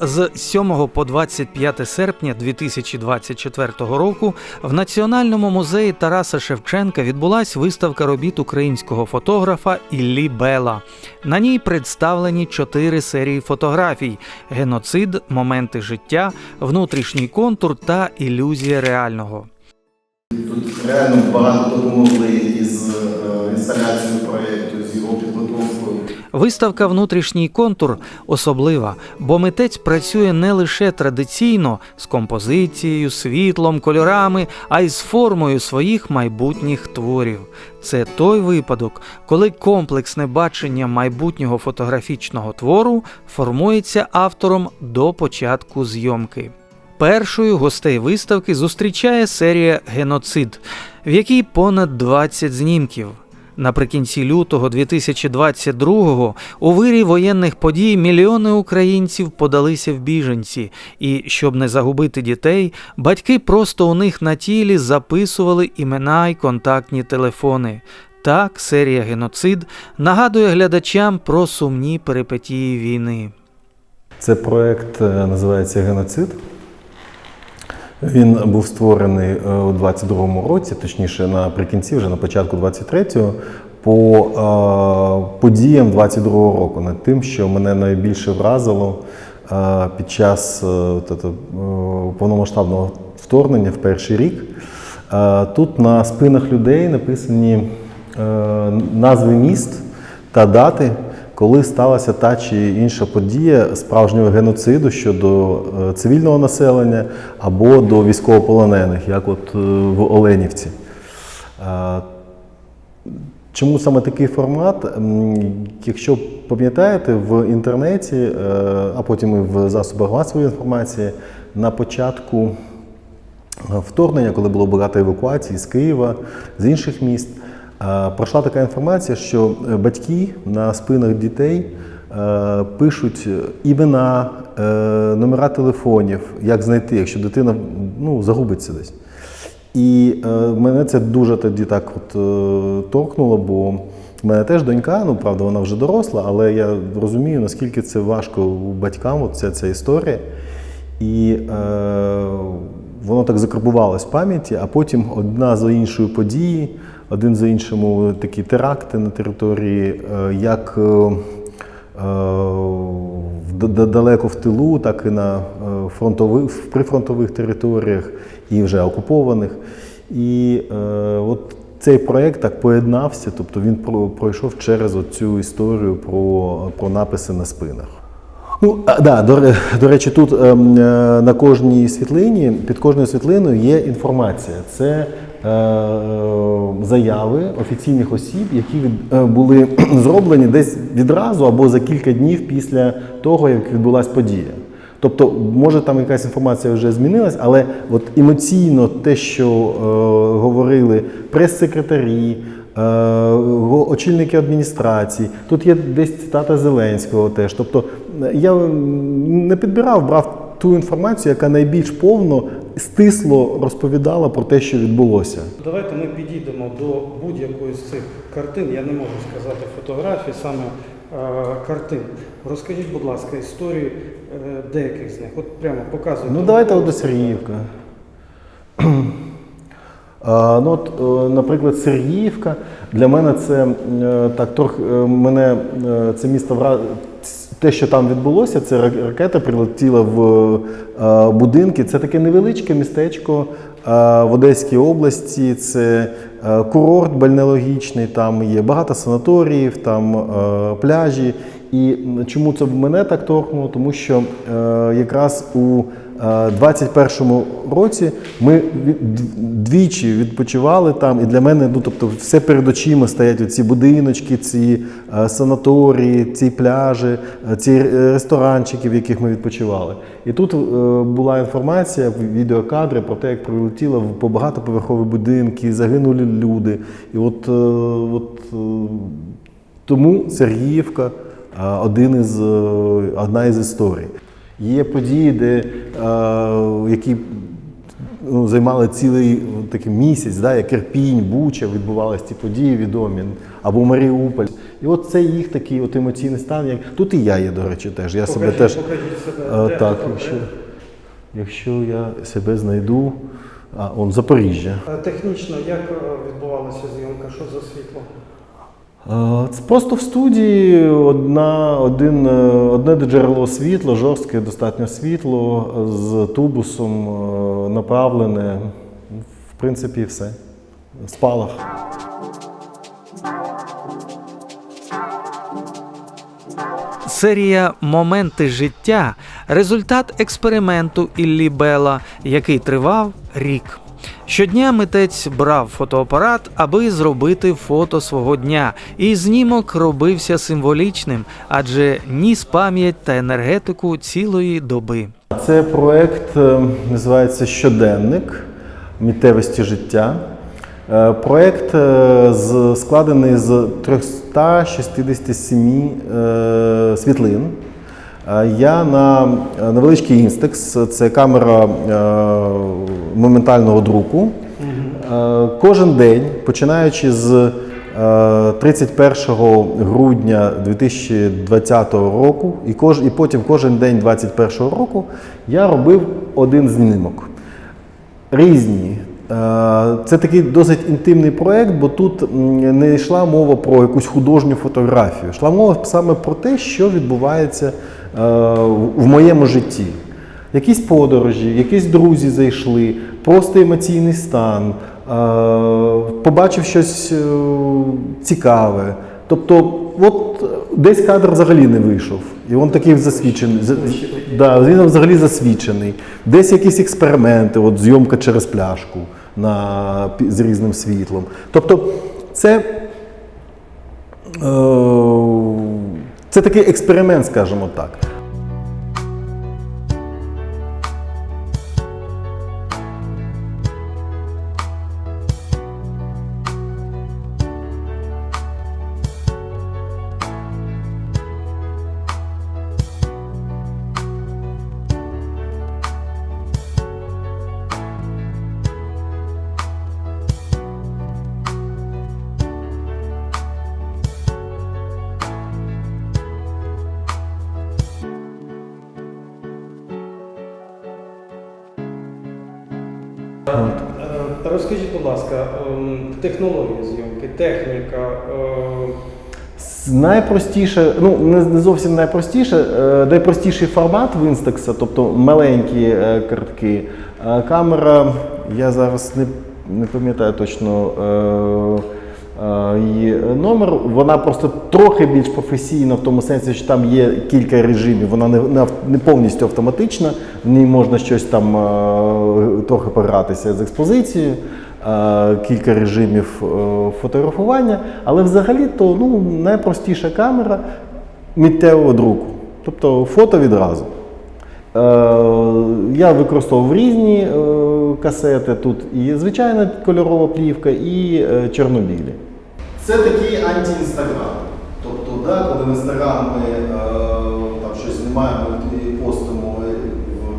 З 7 по 25 серпня 2024 року в Національному музеї Тараса Шевченка відбулась виставка робіт українського фотографа Іллі Бела. На ній представлені чотири серії фотографій: геноцид, моменти життя, внутрішній контур та ілюзія реального. Тут реально багато допомогли із е, інсталяцією проєкту, з його підготовкою. Виставка Внутрішній контур особлива, бо митець працює не лише традиційно з композицією, світлом, кольорами, а й з формою своїх майбутніх творів. Це той випадок, коли комплексне бачення майбутнього фотографічного твору формується автором до початку зйомки. Першою гостей виставки зустрічає серія Геноцид, в якій понад 20 знімків. Наприкінці лютого 2022-го у вирі воєнних подій мільйони українців подалися в біженці, і щоб не загубити дітей, батьки просто у них на тілі записували імена й контактні телефони. Так, серія Геноцид нагадує глядачам про сумні перипетії війни. Це проект е, називається Геноцид. Він був створений е, у 22-му році, точніше наприкінці, вже на початку 23-го, по е, подіям 22-го року, над тим, що мене найбільше вразило е, під час повномасштабного вторгнення в перший рік. Тут на спинах людей написані назви міст та дати, коли сталася та чи інша подія справжнього геноциду щодо е, цивільного населення або до військовополонених, як от е, в Оленівці. Е, Чому саме такий формат? Якщо пам'ятаєте, в інтернеті, а потім і в засобах масової інформації, на початку вторгнення, коли було багато евакуацій з Києва, з інших міст, пройшла така інформація, що е, батьки на спинах дітей е, пишуть імена, е, номера телефонів, як знайти, якщо дитина ну, загубиться десь. І мене це дуже тоді так от торкнуло, бо в мене теж донька, ну правда, вона вже доросла, але я розумію, наскільки це важко батькам, от ця, ця історія. І е, воно так закарбувалось в пам'яті, а потім одна за іншою події, один за іншим такі теракти на території, е, як е, е, далеко в тилу, так і на фронтових, прифронтових територіях і вже окупованих. І от цей проєкт так поєднався, тобто він про- пройшов через цю історію про, про написи на спинах. Ну, да, до, до речі, тут ем, е, на кожній світлині, під кожною світлиною є інформація. Це заяви офіційних осіб, які е, були зроблені десь відразу або за кілька днів після того, як відбулася подія. Тобто, може там якась інформація вже змінилась, але от емоційно те, що е, говорили прес-секретарі, е, очільники адміністрації, тут є десь цитата Зеленського теж. Тобто е, я не підбирав, брав ту інформацію, яка найбільш повно, стисло розповідала про те, що відбулося. Давайте ми підійдемо до будь-якої з цих картин. Я не можу сказати фотографій, саме е, картин. Розкажіть, будь ласка, історію е, деяких з них. От прямо показуйте. Ну, давайте от до Сергіївка. А, ну, от, е, наприклад, Сергіївка для мене це е, так трохи е, мене це місто вра... Те, що там відбулося, це ракета прилетіла в е, будинки. Це таке невеличке містечко е, в Одеській області. Це е, курорт бальнеологічний, там є багато санаторіїв, там пляжі. І чому це мене так торкнуло? Тому що е, якраз у е, 21-му році ми двічі відпочивали там, і для мене, ну тобто, все перед очима стоять ці будиночки, ці е, санаторії, ці пляжі, е, ці е, ресторанчики, в яких ми відпочивали. І тут е, була інформація, відеокадри про те, як прилетіло в- по багатоповерхові будинки, загинули люди. І от, е, от е, тому Сергіївка е, один із, е, одна із історій. Є події, де, е, які ну, займали цілий е, такий місяць, да, як Ірпінь, Буча, відбувалися ці події відомі, або Маріуполь. І от це їх такий от емоційний стан. Як... Тут і я є, до речі, теж. Я себе теж. себе. Так, якщо, якщо я себе знайду. А, он Запоріжжя. Технічно, як відбувалася зйомка? Що за світло? Е, просто в студії одна, один, е, одне джерело світла, жорстке достатньо світло з тубусом е, направлене. В принципі, все. Спалах. Серія Моменти життя результат експерименту Іллі Бела, який тривав рік. Щодня митець брав фотоапарат, аби зробити фото свого дня, і знімок робився символічним, адже ніс пам'ять та енергетику цілої доби. Це проект е, називається Щоденник миттєвості життя. Е, Проект е, складений з 367 е, світлин. Я на е, невеличкий інстекс, це камера е, моментального друку. Е, Кожен день, починаючи з е, 31 грудня 2020 року, і, кож, і потім кожен день 2021 року я робив один знімок. Різні. Це такий досить інтимний проєкт, бо тут не йшла мова про якусь художню фотографію. Йшла мова саме про те, що відбувається в моєму житті. Якісь подорожі, якісь друзі зайшли, просто емоційний стан, е, побачив щось е, цікаве. Тобто, от десь кадр взагалі не вийшов. І він такий засвідчений. Да, він взагалі засвідчений. Десь якісь експерименти, от зйомка через пляшку на, з різним світлом. Тобто, це, е, це такий експеримент, скажімо так. Розкажіть, будь ласка, ем, технологія зйомки, техніка. е, Найпростіше, ну не зовсім найпростіше, е, найпростіший формат в Instax, тобто маленькі е, картки. Е, Камера, я зараз не, не пам'ятаю точно е, е, її номер, вона просто трохи більш професійна в тому сенсі, що там є кілька режимів, вона не, не, повністю автоматична, в ній можна щось там е, трохи погратися з експозицією е, кілька режимів е, фотографування, але взагалі-то ну, найпростіша камера миттєвого друку, тобто фото відразу. Е, Я використовував різні е, касети. Тут і звичайна кольорова плівка, і е, чорнобілі. Це такий анті-інстаграм. Тобто, да, коли в інстаграм ми е, там щось знімаємо і постимо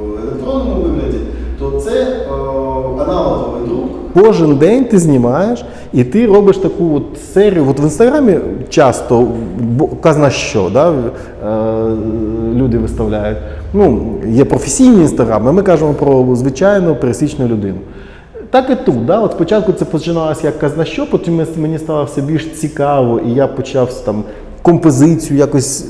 в електронному вигляді, то це е, аналоговий друк. Кожен день ти знімаєш і ти робиш таку от серію. От в інстаграмі часто казна що да, е, люди виставляють. Ну, є професійні інстаграми, ми кажемо про звичайну пересічну людину. Так і тут. Да? От спочатку це починалося як казна що, потім мені стало все більш цікаво, і я почав там композицію якось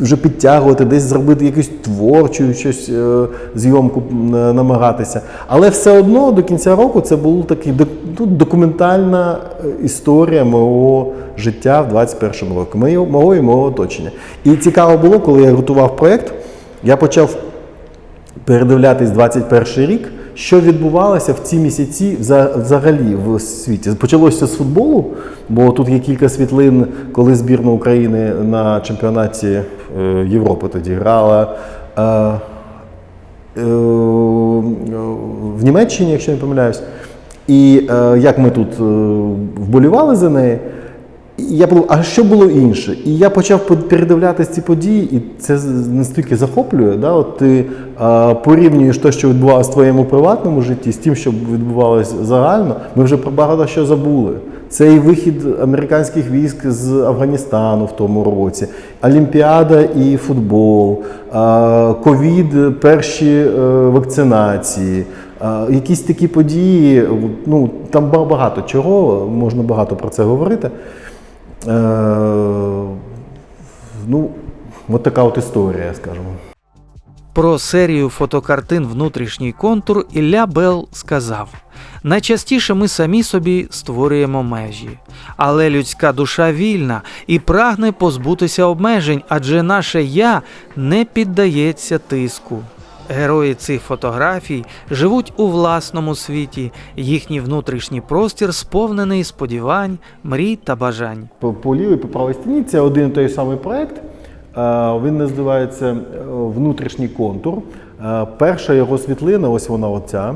вже підтягувати, десь зробити якусь творчу щось е, зйомку е, намагатися. Але все одно до кінця року це була док- ну, документальна е, історія мого життя в 21-му році, моєго, мого і мого оточення. І цікаво було, коли я готував проєкт, я почав передивлятись 21 рік, що відбувалося в ці місяці взагалі в світі. Почалося з футболу, бо тут є кілька світлин, коли збірна України на чемпіонаті е, Європи тоді грала. е, е, В Німеччині, якщо не помиляюсь, і як ми тут вболівали за неї. І я подумав, а що було інше? І я почав по- передивлятися ці події, і це настільки захоплює. Да? От ти а, порівнюєш те, що відбувалося в твоєму приватному житті, з тим, що відбувалося загально. Ми вже про багато що забули. Це і вихід американських військ з Афганістану в тому році, Олімпіада і футбол, ковід, перші е, вакцинації. Якісь такі події, ну там багато чого, можна багато про це говорити. Е, ну, от така от історія, скажімо. Про серію фотокартин Внутрішній контур Ілля Бел сказав: найчастіше ми самі собі створюємо межі, але людська душа вільна і прагне позбутися обмежень, адже наше я не піддається тиску. Герої цих фотографій живуть у власному світі, їхній внутрішній простір сповнений сподівань, мрій та бажань. По, по лівій, по правій стіні це один і той самий проєкт. Е, Він називається е, Внутрішній контур. Е, Перша його світлина, ось вона оця.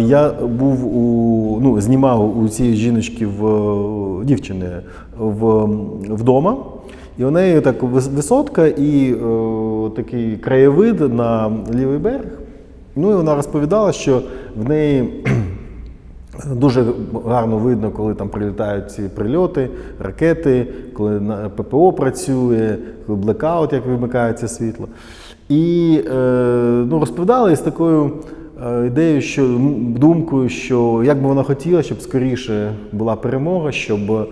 Я був у, ну, знімав у цієї жіночки в дівчини в, вдома. І у неї так висотка і е, такий краєвид на лівий берег. Ну і вона розповідала, що в неї Дуже гарно видно, коли там прилітають ці прильоти, ракети, коли ППО працює, коли блекаут, як вимикається світло. І е, ну, розповідали з такою е, ідеєю, що думкою, що як би вона хотіла, щоб скоріше була перемога, щоб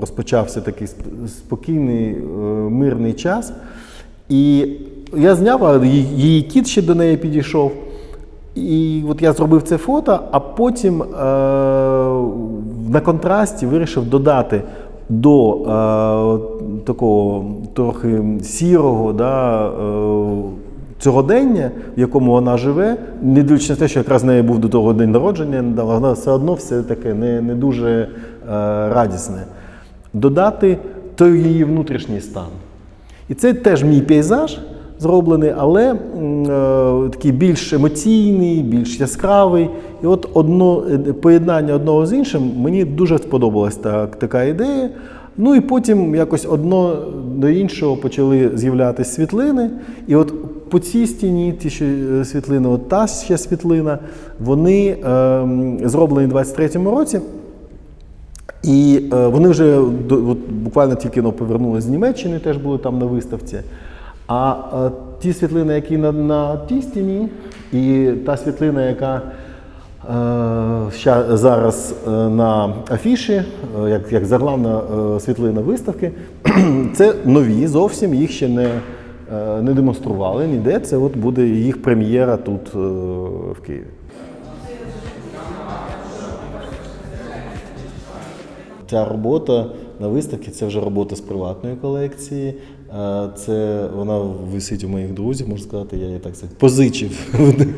розпочався такий спокійний, е, мирний час. І я зняв, а її, кіт ще до неї підійшов. І от я зробив це фото, а потім е, на контрасті вирішив додати до е, такого трохи сірого да, е, цьогодення, в якому вона живе, не дивлячись на те, що якраз в неї був до того день народження, вона все одно все таке не, не дуже е, радісне. Додати той її внутрішній стан. І це теж мій пейзаж зроблений, але е, такий більш емоційний, більш яскравий. І от одно, е, поєднання одного з іншим мені дуже сподобалась так, така ідея. Ну і потім якось одно до іншого почали з'являтися світлини. І от по цій стіні, ті що е, світлини, от та ще світлина, вони е, зроблені у 23-му році. І е, вони вже от, буквально тільки ну, повернулися з Німеччини, теж були там на виставці. А е, ті світлини, які на, на тій стіні, і та світлина, яка е, ща, зараз е, на афіші, е, як, як заглавна е, світлина виставки, це нові зовсім, їх ще не, е, не демонстрували ніде. Це от буде їх прем'єра тут е, в Києві. Ця робота на виставці це вже робота з приватної колекції. Це вона висить у моїх друзів, можна сказати, я її так сказати, позичив в них,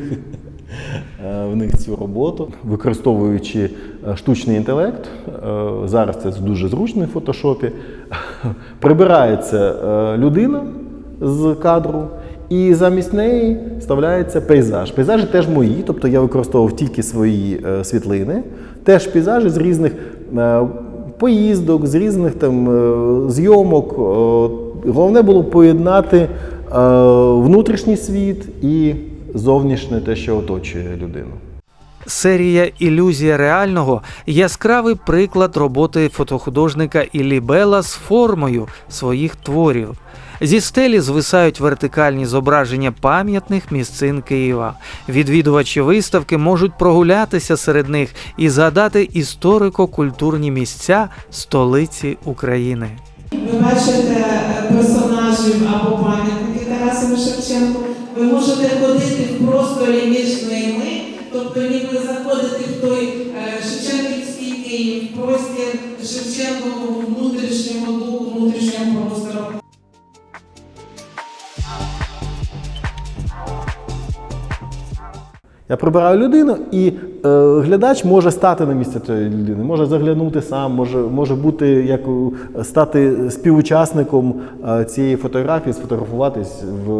в них цю роботу, використовуючи е, штучний інтелект. е, Зараз це дуже зручно в фотошопі. Прибирається е, людина з кадру. І замість неї вставляється пейзаж. Пейзажі теж мої, тобто я використовував тільки свої світлини, теж пейзажі з різних поїздок, з різних там е, зйомок. Е, Головне було поєднати е, внутрішній світ і зовнішнє те, що оточує людину. Серія Ілюзія реального яскравий приклад роботи фотохудожника Іллі Бела з формою своїх творів. Зі стелі звисають вертикальні зображення пам'ятних місцин Києва. Відвідувачі виставки можуть прогулятися серед них і згадати історико-культурні місця столиці України. Ви бачите Я прибираю людину, і е, глядач може стати на місце цієї людини, може заглянути сам, може, може бути як стати співучасником е, цієї фотографії, сфотографуватись в,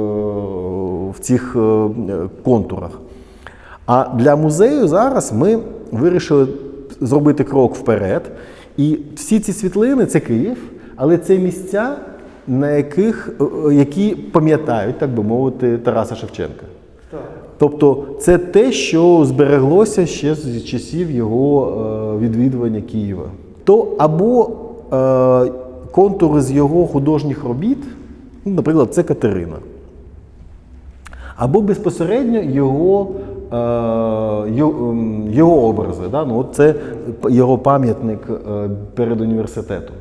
в цих е, контурах. А для музею зараз ми вирішили зробити крок вперед. І всі ці світлини це Київ, але це місця, на яких, е, які пам'ятають, так би мовити, Тараса Шевченка. Тобто це те, що збереглося ще з часів його е, відвідування Києва. То або е, контури з його художніх робіт, ну, наприклад, це Катерина. Або безпосередньо його, е, ем, його образи. Да? Ну, от це його пам'ятник е, перед університетом.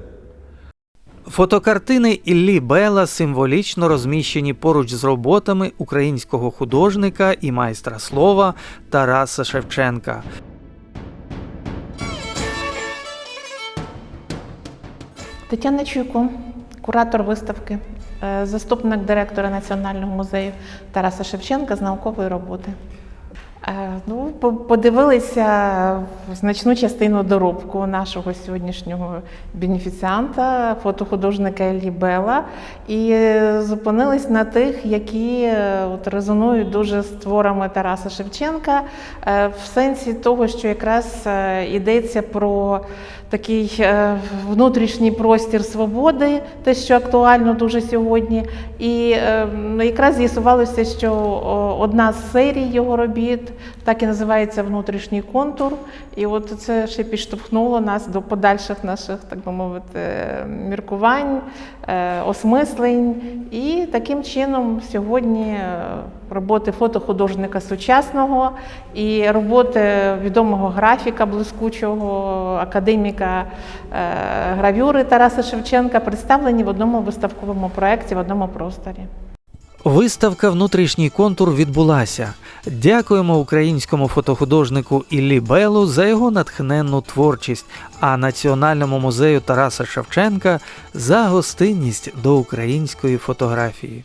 Фотокартини Іллі Бела символічно розміщені поруч з роботами українського художника і майстра слова Тараса Шевченка. Тетяна Чуйко, куратор виставки, е, заступник директора Національного музею Тараса Шевченка з наукової роботи. Е, Ну, подивилися значну частину доробку нашого сьогоднішнього бенефіціанта, фотохудожника Елі Бела, і зупинились на тих, які е, от резонують дуже з творами Тараса Шевченка, е, в сенсі того, що якраз йдеться про такий е, внутрішній простір свободи, те, що актуально дуже сьогодні. І е, ну, якраз з'ясувалося, що одна з серій його робіт так і називається внутрішній контур. І от це ще підштовхнуло нас до подальших наших, так би мовити, міркувань, е, осмислень. І таким чином сьогодні е, роботи фотохудожника сучасного і роботи відомого графіка блискучого академіка е, гравюри Тараса Шевченка представлені в одному виставковому проєкті, в одному просторі. Виставка Внутрішній контур відбулася. Дякуємо українському фотохудожнику Іллі Белу за його натхненну творчість, а Національному музею Тараса Шевченка за гостинність до української фотографії.